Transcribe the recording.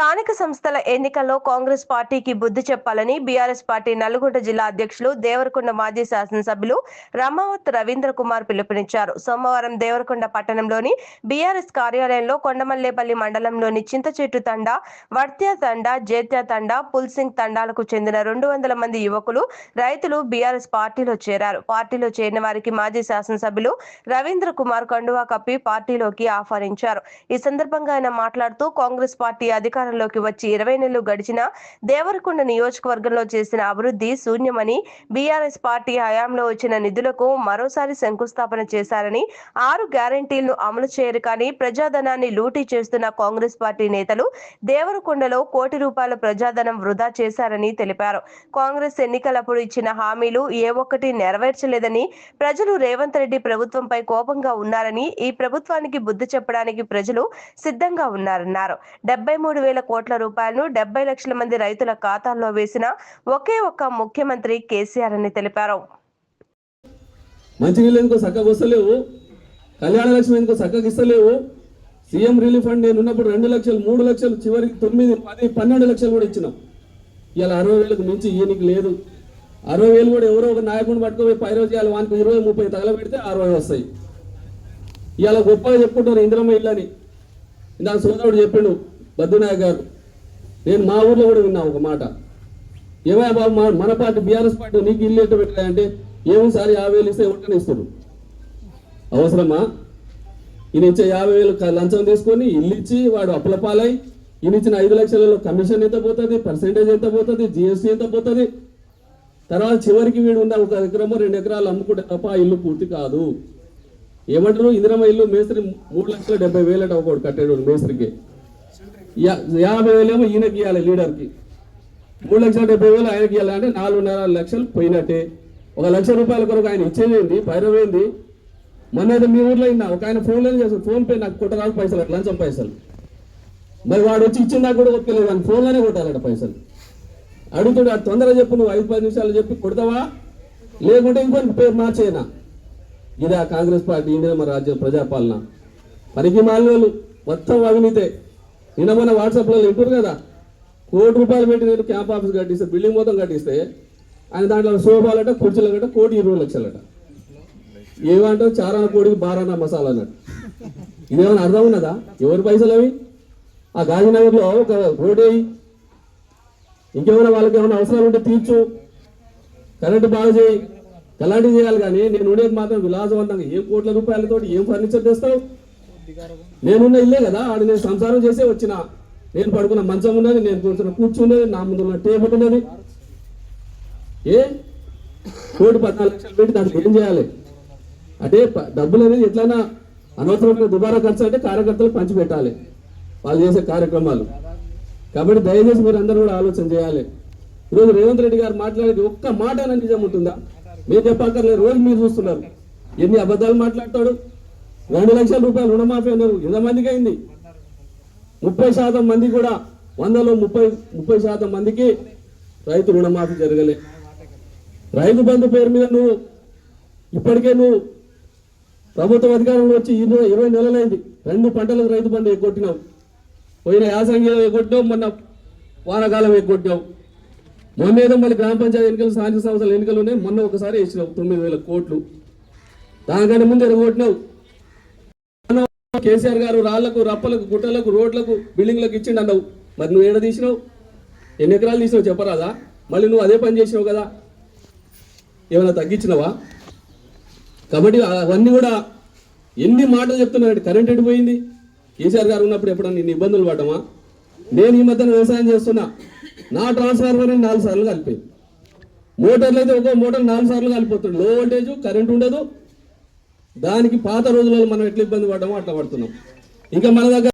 స్థానిక సంస్థల ఎన్నికల్లో కాంగ్రెస్ పార్టీకి బుద్ధి చెప్పాలని బీఆర్ఎస్ పార్టీ నల్గొండ జిల్లా అధ్యక్షులు దేవరకొండ మాజీ శాసనసభ్యులు రమావత్ రవీంద్ర కుమార్ పిలుపునిచ్చారు. సోమవారం దేవరకొండ పట్టణంలోని బీఆర్ఎస్ కార్యాలయంలో కొండమల్లేపల్లి మండలంలోని చింతచెట్టు తండా వర్త్యా తండా జేత్యా తండా పుల్సింగ్ తండాలకు చెందిన రెండు వందల మంది యువకులు రైతులు బీఆర్ఎస్ పార్టీలో చేరారు. పార్టీలో చేరిన వారికి మాజీ శాసనసభ్యులు రవీంద్ర కుమార్ కండువా కప్పి పార్టీలోకి ఆహ్వానించారు. ఈ సందర్భంగా ఆయన మాట్లాడుతూ కాంగ్రెస్ పార్టీ అధికారంలోకి వచ్చి ఇరవై నెలలు గడిచిన దేవరకొండ నియోజకవర్గంలో చేసిన అభివృద్ధి శూన్యమని బీఆర్ఎస్ పార్టీ హయాంలో వచ్చిన నిధులకు మరోసారి శంకుస్థాపన చేశారని ఆరు గ్యారంటీలను అమలు చేయరు కానీ ప్రజాధనాన్ని లూటీ చేస్తున్న కాంగ్రెస్ పార్టీ నేతలు దేవరకొండలో కోటి రూపాయల ప్రజాధనం వృధా చేశారని తెలిపారు. కాంగ్రెస్ ఎన్నికలప్పుడు ఇచ్చిన హామీలు ఏ ఒక్కటి నెరవేర్చలేదని ప్రజలు రేవంత్ రెడ్డి ప్రభుత్వంపై కోపంగా ఉన్నారని ఈ ప్రభుత్వానికి బుద్ధి చెప్పడానికి ప్రజలు సిద్ధంగా ఉన్నారన్నారు. డెబ్బై మూడు వేల కోట్ల రూపాయలను డెబ్బై లక్షల మంది రైతుల ఖాతాల్లో వేసిన ఒకే ఒక్క ముఖ్యమంత్రి కేసీఆర్ అని తెలిపారు. మంచినీళ్ళు ఎందుకో చక్కగా వస్తలేవు? కళ్యాణ లక్ష్మి ఎందుకో చక్కగా ఇస్తలేవు? సీఎం రిలీఫ్ ఫండ్ నేను ఉన్నప్పుడు రెండు లక్షలు మూడు లక్షలు చివరికి తొమ్మిది పది పన్నెండు లక్షలు కూడా ఇచ్చినాం. ఇలా అరవై వేలకు మించి ఈయనకి లేదు. అరవై వేలు కూడా ఎవరో ఒక నాయకుడిని పట్టుకోపోయి పై రోజు ఇవాళ వానికి ఇరవై ముప్పై తగలబెడితే అరవై వస్తాయి. ఇవాళ గొప్పగా చెప్పుకుంటారు ఇంద్రమ్మ ఇల్లని అని. ఇందాక సోదరుడు చెప్పిండు బద్దునాయక్ గారు నేను మా ఊర్లో కూడా విన్నా ఒక మాట. ఏమయ్య బాబు మా మన పార్టీ బీఆర్ఎస్ పార్టీ నీకు ఇల్లు ఎట్టు పెట్టాయంటే ఏమోసారి యాభై వేలు ఇస్తే ఎవరికైనా ఇస్తారు అవసరమా? ఈయన ఇచ్చే యాభై వేలు లంచం తీసుకొని ఇల్లు ఇచ్చి వాడు అప్పుల పాలై ఈయన ఇచ్చిన ఐదు లక్షలలో కమిషన్ ఎంత పోతుంది పర్సెంటేజ్ ఎంత పోతుంది జిఎస్టీ ఎంత పోతుంది? తర్వాత చివరికి వీడు ఉన్న ఒక ఎకరము రెండు ఎకరాలు అమ్ముకుంటే తప్ప ఇల్లు పూర్తి కాదు. ఏమంటారు? ఇందిరమ్మ ఇల్లు మేస్త్రి మూడు లక్షల డెబ్బై వేలట ఒకటి కట్టాడు మేస్త్రికి. యాభై వేలేమో ఈయనకి ఇవ్వాలి లీడర్కి. మూడు లక్షల డెబ్బై వేలు ఆయనకి ఇవ్వాలి అంటే నాలుగున్నర లక్షలు పోయినట్టే. ఒక లక్ష రూపాయల కొరకు ఆయన ఇచ్చేదేంది పైరవేంది మొన్న అయితే మీ ఊర్లో అయినా ఒక ఆయన ఫోన్లో చేస్తాడు ఫోన్ పే నాకు కొట్టరాదు పైసలు లంచం పైసలు. మరి వాడు వచ్చి ఇచ్చిన నాకు కూడా ఒప్పుకోలేదు కానీ ఫోన్లోనే కొట్టాలట పైసలు. అడుగుతాడు అది తొందరగా చెప్పు నువ్వు ఐదు పది నిమిషాలు చెప్పి కొడతావా? లేకుంటే ఇంకొని పేరు మార్చేనా ఇదే ఆ కాంగ్రెస్ పార్టీ ఇండియన్ మన రాజ్య ప్రజాపాలన. పనికి మాలిన మొత్తం అవినీతే. నిన్న మొన్న వాట్సాప్లో వింటారు కదా కోటి రూపాయలు పెట్టి నేను క్యాంప్ ఆఫీస్ కట్టిస్తే బిల్డింగ్ మొత్తం కట్టిస్తే ఆయన దాంట్లో శోభాలట కుర్చీలు కట్ట కోటి ఇరవై లక్షలట. ఏమంటావు చారాన కోడికి బారాన మసాలా అన్నట్టు. ఇదేమైనా అర్థం ఉన్నదా? ఎవరి పైసలు అవి? ఆ గాంధీనగర్లో ఒక రోడ్ వేయి. ఇంకేమైనా వాళ్ళకి ఏమైనా అవసరాలు ఉంటే తీర్చు. కరెంటు బాగు చేయి. అలాంటివి చేయాలి కానీ నేను ఉండేది మాత్రం విలాసవంతంగా. ఏం కోట్ల రూపాయలతో ఏం ఫర్నిచర్ తెస్తావు? నేనున్న ఇల్లే కదా ఆడ నేను సంసారం చేసే వచ్చిన. నేను పడుకున్న మంచం ఉన్నది నేను కూర్చున్న కూర్చున్నది నా ముందు ఉన్న టేబుల్ ఉన్నది. ఏ? కోటి పద్నాలుగు లక్షలు పెట్టి దానికి ఏం చేయాలి. అంటే డబ్బులు అనేది ఎట్లయినా అనవసరమైన దుబారా ఖర్చు అంటే కార్యకర్తలు పంచిపెట్టాలి వాళ్ళు చేసే కార్యక్రమాలు. కాబట్టి దయచేసి మీరు అందరూ కూడా ఆలోచన చేయాలి. ఈరోజు రేవంత్ రెడ్డి గారు మాట్లాడేది ఒక్క మాట నిజం ఉంటుందా? మీరు చెప్పాక రోజు మీరు చూస్తున్నారు. ఎన్ని అబద్ధాలు మాట్లాడతాడు? రెండు లక్షల రూపాయలు రుణమాఫీ అన్నారు ఎంతమందికి అయింది? ముప్పై శాతం మంది కూడా వందలో ముప్పై ముప్పై శాతం మందికి రైతు రుణమాఫీ జరగలే. రైతు బంధు పేరు మీద నువ్వు ఇప్పటికే నువ్వు ప్రభుత్వ అధికారంలో వచ్చి ఇరవై ఇరవై నెలలైంది. రెండు పంటలకు రైతు బంధు ఎగ్గొట్టినావు. పోయిన యాసంగిలో ఎగ్గొట్టావు మొన్న వానకాలం ఎగ్గొట్టావు మొన్న ఏదో మళ్ళీ గ్రామ పంచాయతీ ఎన్నికలు స్థానిక సంస్థల ఎన్నికలు ఉన్నాయి మొన్న ఒకసారి వేసినావు తొమ్మిది వేల కోట్లు. దానికంటే ముందు ఎరగొట్టినావు. కేసీఆర్ గారు రాళ్ళకు రప్పలకు గుట్టలకు రోడ్లకు బిల్డింగ్లకు ఇచ్చిండు అన్నావు మరి నువ్వు ఏడ తీసినావు? ఎన్ని ఎకరాలు తీసినావు చెప్పరాదా? మళ్ళీ నువ్వు అదే పని చేసినావు కదా. ఏమైనా తగ్గించినవా? కాబట్టి అవన్నీ కూడా ఎన్ని మాటలు చెప్తున్నాడు కరెంట్ ఎడిపోయింది కేసీఆర్ గారు ఉన్నప్పుడు ఎప్పుడన్నా ఇన్ని ఇబ్బందులు పడ్డామా? నేను ఈ మధ్యన వ్యవసాయం చేస్తున్నా. నా ట్రాన్స్ఫార్మర్ నాలుగు సార్లు కలిపి మోటార్లు అయితే ఒక్కో మోటార్ నాలుగు సార్లు కలిపోతుంది. లో వోల్టేజ్ కరెంట్ ఉండదు. దానికి పాత రోజులలో మనం ఎట్లా ఇబ్బంది పడ్డామో అట్లా పడుతున్నాం. ఇంకా మన దగ్గర